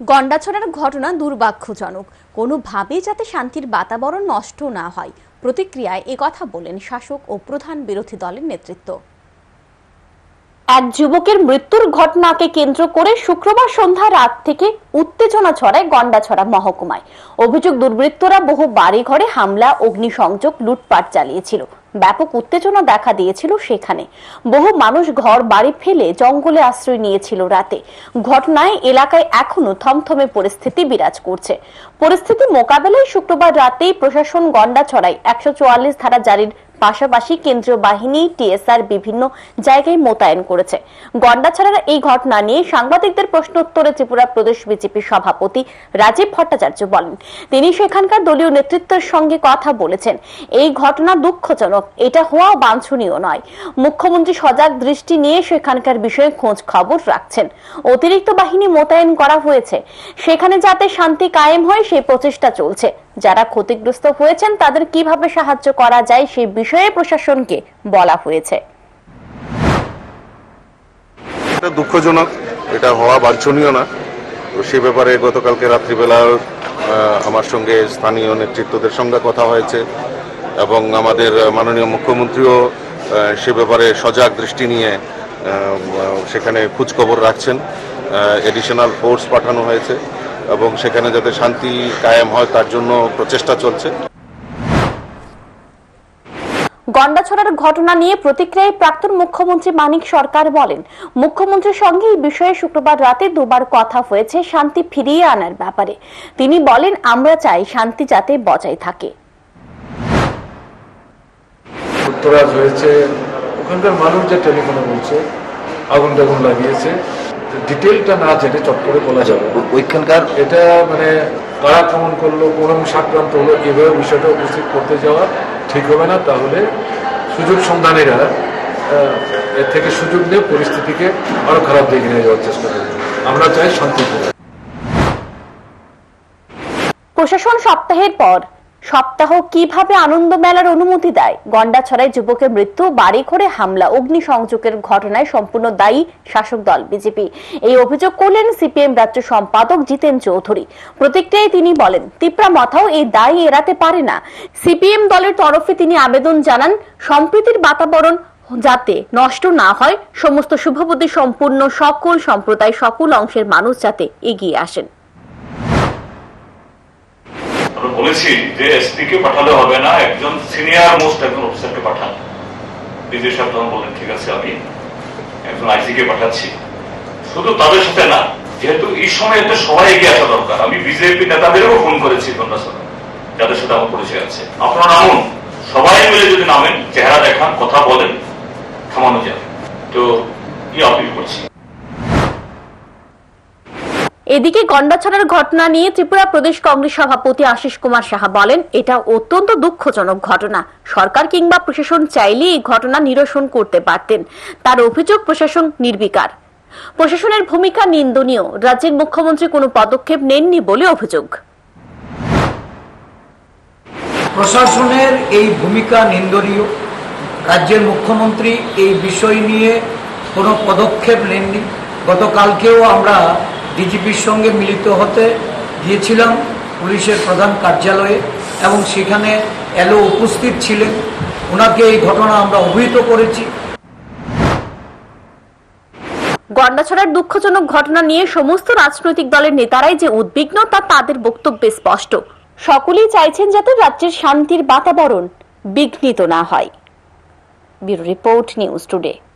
গন্ডাছড়ার ঘটনা দুর্ভাগ্যজনক। কোনোভাবেই যাতে শান্তির বাতাবরণ নষ্ট না হয়। প্রতিক্রিয়ায় একথা বলেন শাসক ও প্রধান বিরোধী দলের নেতৃত্ব। এক যুবকের মৃত্যুর ঘটনাকে কেন্দ্র করে শুক্রবার সন্ধ্যা রাত থেকে উত্তেজনা ছড়ায় গন্ডাছড়া মহকুমায়। অভিযোগ, দুর্বৃত্তরা বহু বাড়িঘরে হামলা, অগ্নিসংযোগ, লুটপাট চালিয়েছিল। ব্যাপক উত্তেজনা দেখা দিয়েছিল সেখানে। বহু মানুষ ঘর, বাড়ি ফেলে জঙ্গলে আশ্রয় নিয়েছিল রাতে। ঘটনায় এলাকায় এখনও থমথমে পরিস্থিতি বিরাজ করছে। পরিস্থিতি মোকাবেলায় শুক্রবার রাতেই প্রশাসন গন্ডাছড়ায় একশো চুয়াল্লিশ ধারা জারির পাশাপাশি কেন্দ্রীয় বাহিনী, টিএসআর বিভিন্ন জায়গায় মোতায়েন করেছে। গন্ডাছড়ার এই ঘটনা নিয়ে সাংবাদিকদের প্রশ্নোত্তরে ত্রিপুরা প্রদেশ বিজেপি সভাপতি রাজীব ভট্টাচার্য বলেন, তিনি সেখানকার দলীয় নেতৃত্বের সঙ্গে কথা বলেছেন। এই ঘটনা দুঃখজনক। এটা হওয়া বাঞ্ছনীয় নয়। মুখ্যমন্ত্রী সজাগ দৃষ্টি নিয়ে সেখানকার বিষয়ে খোঁজ খবর রাখছেন। অতিরিক্ত বাহিনী মোতায়েন করা হয়েছে। সেখানে যাতে শান্তি কায়েম হয়, সেই প্রচেষ্টা চলছে। যারা ক্ষতিগ্রস্ত হয়েছেন, তাদের কীভাবে সাহায্য করা যায় সেই বিষয়ে প্রশাসনকে বলা হয়েছে। এটা দুঃখজনক। এটা হওয়া বাঞ্ছনীয় না। তো সে ব্যাপারে গতকালকে রাত্রিবেলা আমার সঙ্গে স্থানীয় নেতৃত্বদের সঙ্গে কথা হয়েছে। এবং আমাদের মাননীয় মুখ্যমন্ত্রীও সে ব্যাপারে সজাগ দৃষ্টি নিয়ে সেখানে খোঁজখবর রাখছেন। এডিশনাল ফোর্স পাঠানো হয়েছে এবং সেখানে যাতে শান্তি কায়েম হয় তার জন্য প্রচেষ্টা চলছে। গন্ডাছড়ার ঘটনা নিয়ে প্রতিক্রিয়ায় প্রাক্তন মুখ্যমন্ত্রী মানিক সরকার বলেন, মুখ্যমন্ত্রীর সঙ্গে এই বিষয়ে শুক্রবার রাতে দুবার কথা হয়েছে শান্তি ফিরিয়ে আনার ব্যাপারে। তিনি বলেন, আমরা চাই শান্তি যাতে বজায় থাকে। উত্তরাজ হয়েছে ওখানকার মানুষ যে টেলিফোনে বলছে আগুন টাগুন লাগিয়েছে ডিটেলটা না জেনে চট করে বলা যাবে ওইখানকার এটা মানে কারা আক্রমণ করল কোন অংশ আক্রান্ত হলো এভাবে বিষয়টা উপস্থিত করতে যাওয়া ঠিক হবে না তাহলে সুযোগ সন্ধানীরা আহ, এর থেকে সুযোগ নিয়ে পরিস্থিতিকে আরও খারাপ দিকে নিয়ে যাওয়ার চেষ্টা করবে। আমরা চাই শান্তিপূর্ণ প্রশাসন সপ্তাহের পর সপ্তাহ কীভাবে আনন্দ মেলার অনুমতি দেয়? গন্ডাছড়ায় যুবকের মৃত্যু বাড়ি ঘরে হামলা, অগ্নিসংযোগের ঘটনায় সম্পূর্ণ দায়ী শাসক দল বিজেপি। এই অভিযোগ করলেন সিপিএম রাজ্য সম্পাদক জিতেন চৌধুরী। প্রতিক্রিয়ায় তিনি বলেন, তিপ্রা মাথাও এই দায় এড়াতে পারে না। সিপিএম দলের তরফে তিনি আবেদন জানান, সম্প্রীতির বাতাবরণ যাতে নষ্ট না হয়, সমস্ত শুভবুদ্ধি সম্পূর্ণ সকল সম্প্রদায়, সকল অংশের মানুষ যাতে এগিয়ে আসেন। বলেছি যে এসপি কে পাঠালে হবে না, একজন সিনিয়র মোস্ট একজন অফিসারকে পাঠান। বিজয় সাহেব তখন বলেন ঠিক আছে, আমি একজন আইসি কে পাঠাচ্ছি। শুধু তাদের সাথে না, যেহেতু এই সময় এতে সবাই এগিয়ে আসা দরকার, আমি বিজেপি নেতাদেরও ফোন করেছি ঘটনাস্থলে যাদের সাথে আমার পরিচয় আছে। আপনারা নামুন, সবাই মিলে যদি নামেন, চেহারা দেখান, কথা বলেন, থামানো যাবে। তো, কি আপিল? এদিকে গন্ডাছড়ার ঘটনা নিয়ে ত্রিপুরা প্রদেশ কংগ্রেস সভাপতি আশিস কুমার সাহা বলেন, এটা অত্যন্ত দুঃখজনক ঘটনা। সরকার কিংবা প্রশাসন চাইলে এই ঘটনা নিরসন করতে পারতেন। তার অভিযোগ, প্রশাসন নির্বিকার। প্রশাসনের ভূমিকা নিন্দনীয়। রাজ্যের মুখ্যমন্ত্রী কোনো পদক্ষেপ নেননি বলে অভিযোগ। প্রশাসনের এই ভূমিকা নিন্দনীয়। রাজ্যের মুখ্যমন্ত্রী এই বিষয় নিয়ে কোনো পদক্ষেপ নেননি। গতকালকেও আমরা ডিজিপির সঙ্গে মিলিত হতে গিয়েছিলাম পুলিশের প্রধান কার্যালয়ে এবং সেখানে এলো উপস্থিত ছিলেন। ওনাকে এই ঘটনা আমরা অবহিত করেছি। গন্ডাছড়ার দুঃখজনক ঘটনা নিয়ে সমস্ত রাজনৈতিক দলের নেতারাই যে উদ্বিগ্ন, তা তাদের বক্তব্যে স্পষ্ট। সকলেই চাইছেন যাতে রাজ্যের শান্তির বাতাবরণ বিঘ্নিত না হয়। Bureau report news today.